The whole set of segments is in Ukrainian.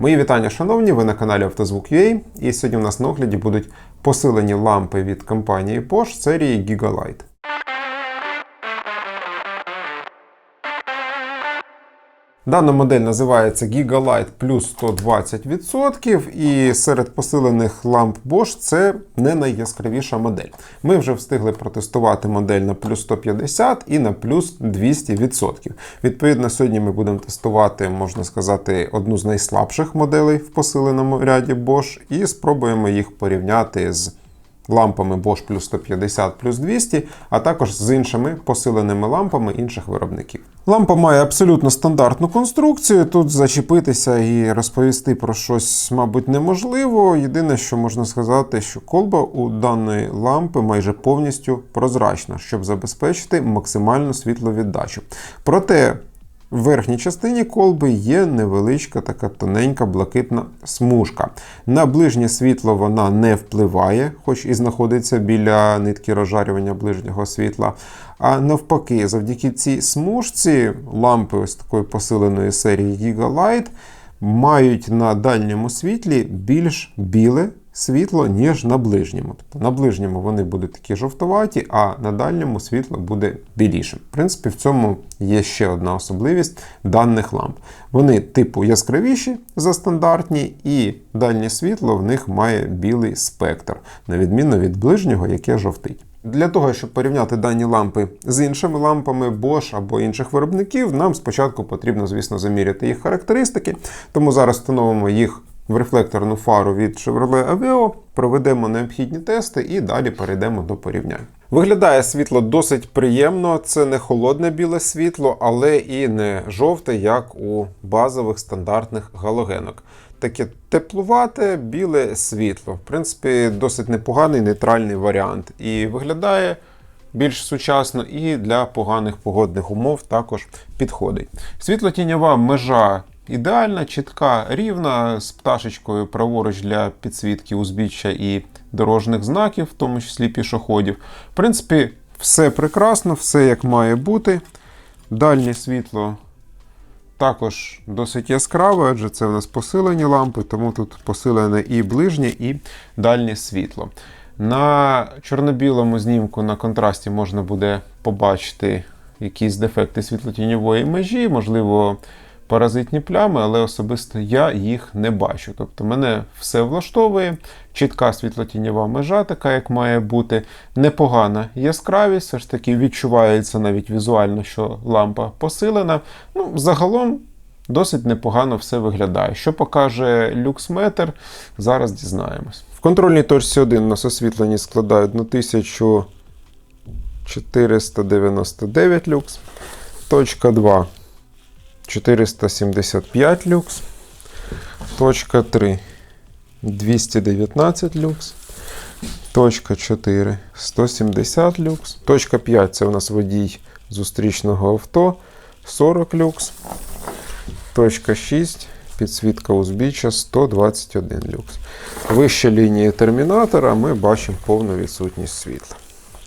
Мої вітання, шановні, ви на каналі Автозвук.ua і сьогодні у нас на огляді будуть посилені лампи від компанії Bosch серії Gigalight. Дана модель називається Gigalight плюс 120%, і серед посилених ламп Bosch це не найяскравіша модель. Ми вже встигли протестувати модель на плюс 150 і на плюс 200%. Відповідно, сьогодні ми будемо тестувати, можна сказати, одну з найслабших моделей в посиленому ряді Bosch, і спробуємо їх порівняти з лампами Bosch плюс 150 плюс 200, а також з іншими посиленими лампами інших виробників. Лампа має абсолютно стандартну конструкцію. Тут зачепитися і розповісти про щось, мабуть, неможливо. Єдине, що можна сказати, що колба у даної лампи майже повністю прозрачна, щоб забезпечити максимальну світловіддачу. Проте в верхній частині колби є невеличка така тоненька блакитна смужка. На ближнє світло вона не впливає, хоч і знаходиться біля нитки розжарювання ближнього світла. А навпаки, завдяки цій смужці лампи ось такої посиленої серії Gigalight мають на дальньому світлі більш біле світло, ніж на ближньому. Тобто на ближньому вони будуть такі жовтуваті, а на дальньому світло буде білішим. В принципі, в цьому є ще одна особливість даних ламп. Вони типу яскравіші за стандартні, і дальнє світло в них має білий спектр, на відміну від ближнього, яке жовтить. Для того, щоб порівняти дані лампи з іншими лампами Bosch або інших виробників, нам спочатку потрібно, звісно, заміряти їх характеристики. Тому зараз встановимо їх в рефлекторну фару від Chevrolet Aveo, проведемо необхідні тести і далі перейдемо до порівнянь. Виглядає світло досить приємно, це не холодне біле світло, але і не жовте, як у базових стандартних галогенок. Таке теплувате біле світло. В принципі, досить непоганий нейтральний варіант. І виглядає більш сучасно і для поганих погодних умов також підходить. Світлотіньова межа ідеальна, чітка, рівна, з пташечкою праворуч для підсвітки узбіччя і дорожніх знаків, в тому числі пішоходів. В принципі, все прекрасно, все як має бути. Дальнє світло також досить яскраве, адже це в нас посилені лампи, тому тут посилене і ближнє, і дальнє світло. На чорно-білому знімку на контрасті можна буде побачити якісь дефекти світлотіньової межі, можливо, паразитні плями, але особисто я їх не бачу. Тобто мене все влаштовує, чітка світлотіньова межа, така як має бути, непогана яскравість, все ж таки відчувається навіть візуально, що лампа посилена. Ну, Загалом досить непогано все виглядає. Що покаже люксметр, зараз дізнаємось. В контрольній точці 1 у нас освітлені складають 1499 люкс. Точка 2 475 люкс. Точка 3 219 люкс. Точка 4 170 люкс. Точка 5 це у нас водій зустрічного авто 40 люкс. Точка 6 підсвітка узбіччя 121 люкс. Вище лінії термінатора ми бачимо повну відсутність світла.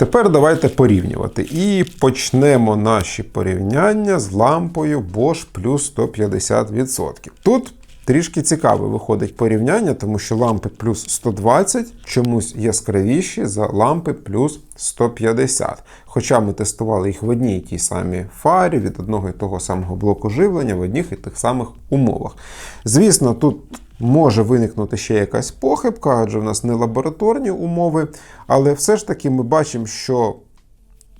Тепер давайте порівнювати. І почнемо наші порівняння з лампою Bosch плюс 150%. Тут трішки цікаве виходить порівняння, тому що лампи плюс 120 чомусь яскравіші за лампи плюс 150. Хоча ми тестували їх в одній і тій самій фарі від одного і того самого блоку живлення в одних і тих самих умовах. Звісно, тут може виникнути ще якась похибка, адже в нас не лабораторні умови, але все ж таки ми бачимо, що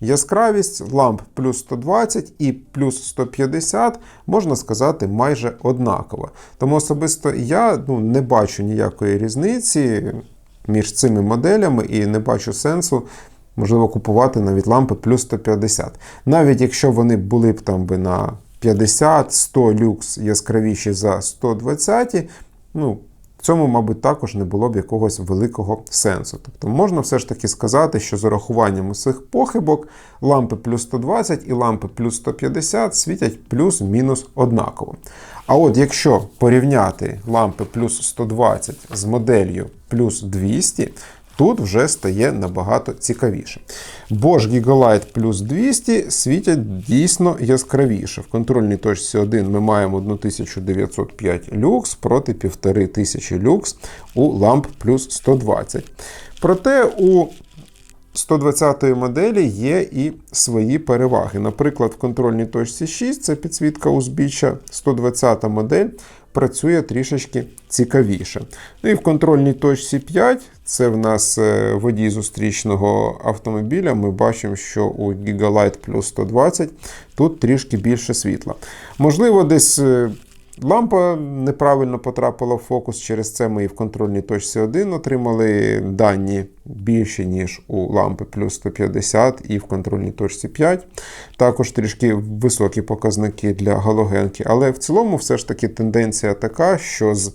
яскравість ламп плюс 120 і плюс 150, можна сказати, майже однакова. Тому особисто я ну, не бачу ніякої різниці між цими моделями і не бачу сенсу. Можливо, купувати навіть лампи плюс 150. Навіть якщо вони були б там би на 50-100 люкс яскравіші за 120, ну, в цьому, мабуть, також не було б якогось великого сенсу. Тобто можна все ж таки сказати, що з урахуванням усіх похибок лампи плюс 120 і лампи плюс 150 світять плюс-мінус однаково. А от якщо порівняти лампи плюс 120 з моделлю плюс 200, Тут вже стає набагато цікавіше. Bosch Gigalight плюс 200 світять дійсно яскравіше. В контрольній точці 1 ми маємо 1905 люкс проти 1500 люкс у ламп плюс 120. Проте у 120 моделі є і свої переваги. Наприклад, в контрольній точці 6 це підсвітка узбіччя, 120 модель працює трішечки цікавіше. Ну і в контрольній точці 5 це в нас е, водій зустрічного автомобіля. Ми бачимо, що у Gigalight Plus 120 тут трішки більше світла. Можливо, десь. Лампа неправильно потрапила в фокус, через це ми і в контрольній точці 1 отримали дані більше, ніж у лампи плюс 150 і в контрольній точці 5. Також трішки високі показники для галогенки. Але в цілому все ж таки тенденція така, що з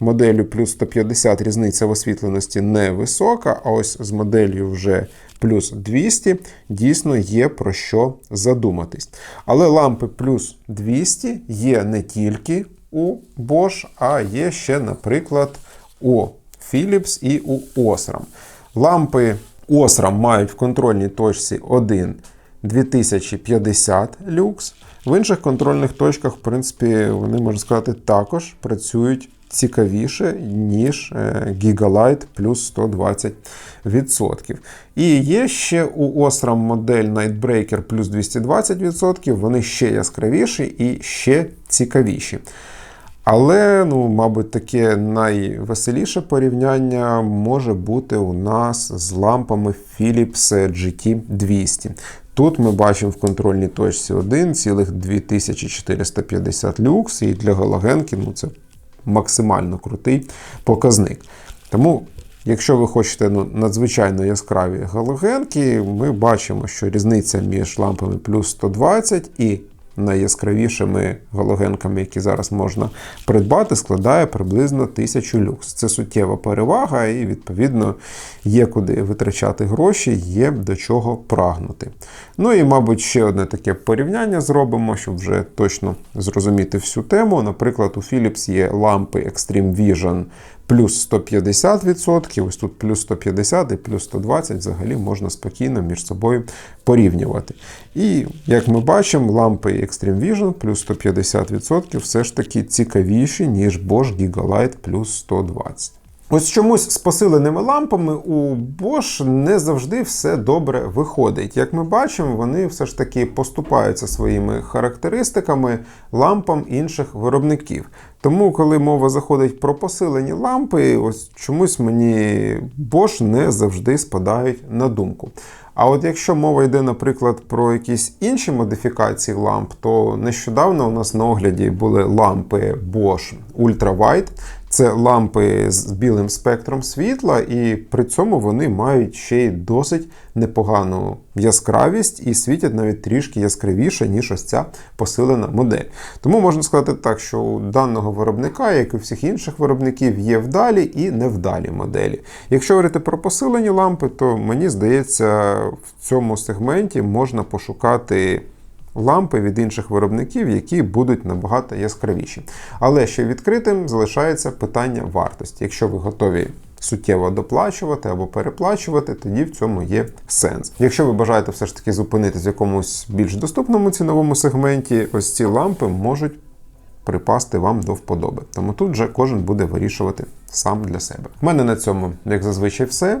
моделлю плюс 150 різниця в освітленості невисока, а ось з моделлю вже плюс 200 дійсно є про що задуматись. Але лампи плюс 200 є не тільки у Bosch, а є ще, наприклад, у Philips і у Osram. Лампи Osram мають в контрольній точці 1 2050 люкс. В інших контрольних точках, в принципі, вони, можна сказати, також працюють цікавіше, ніж е, Gigalight плюс 120%. І є ще у Osram модель Nightbreaker плюс 220%, вони ще яскравіші і ще цікавіші. Але, ну, мабуть, таке найвеселіше порівняння може бути у нас з лампами Philips GT200. Тут ми бачимо в контрольній точці 1 цілих 2450 люкс, і для галогенки ну, це максимально крутий показник. Тому, якщо ви хочете ну, надзвичайно яскраві галогенки, ми бачимо, що різниця між лампами плюс 120 і найяскравішими галогенками, які зараз можна придбати, складає приблизно 1000 люкс. Це суттєва перевага, і, відповідно, є куди витрачати гроші, є до чого прагнути. Ну і, мабуть, ще одне таке порівняння зробимо, щоб вже точно зрозуміти всю тему. Наприклад, у Philips є лампи Extreme Vision плюс 150%, ось тут плюс 150 і плюс 120 взагалі можна спокійно між собою порівнювати. І як ми бачимо, лампи Extreme Vision плюс 150% все ж таки цікавіші, ніж Bosch Gigalight плюс 120. Ось чомусь з посиленими лампами у Bosch не завжди все добре виходить. Як ми бачимо, вони все ж таки поступаються своїми характеристиками лампам інших виробників. Тому, коли мова заходить про посилені лампи, ось чомусь мені Bosch не завжди спадають на думку. А от якщо мова йде, наприклад, про якісь інші модифікації ламп, то нещодавно у нас на огляді були лампи Bosch Ultra Wide. Це лампи з білим спектром світла, і при цьому вони мають ще й досить непогану яскравість і світять навіть трішки яскравіше, ніж ось ця посилена модель. Тому можна сказати так, що у даного виробника, як і у всіх інших виробників, є вдалі і невдалі моделі. Якщо говорити про посилені лампи, то мені здається, в цьому сегменті можна пошукати лампи від інших виробників, які будуть набагато яскравіші. Але ще відкритим залишається питання вартості. Якщо ви готові суттєво доплачувати або переплачувати, тоді в цьому є сенс. Якщо ви бажаєте все ж таки зупинитись в якомусь більш доступному ціновому сегменті, ось ці лампи можуть припасти вам до вподоби. Тому тут вже кожен буде вирішувати сам для себе. У мене на цьому, як зазвичай, все.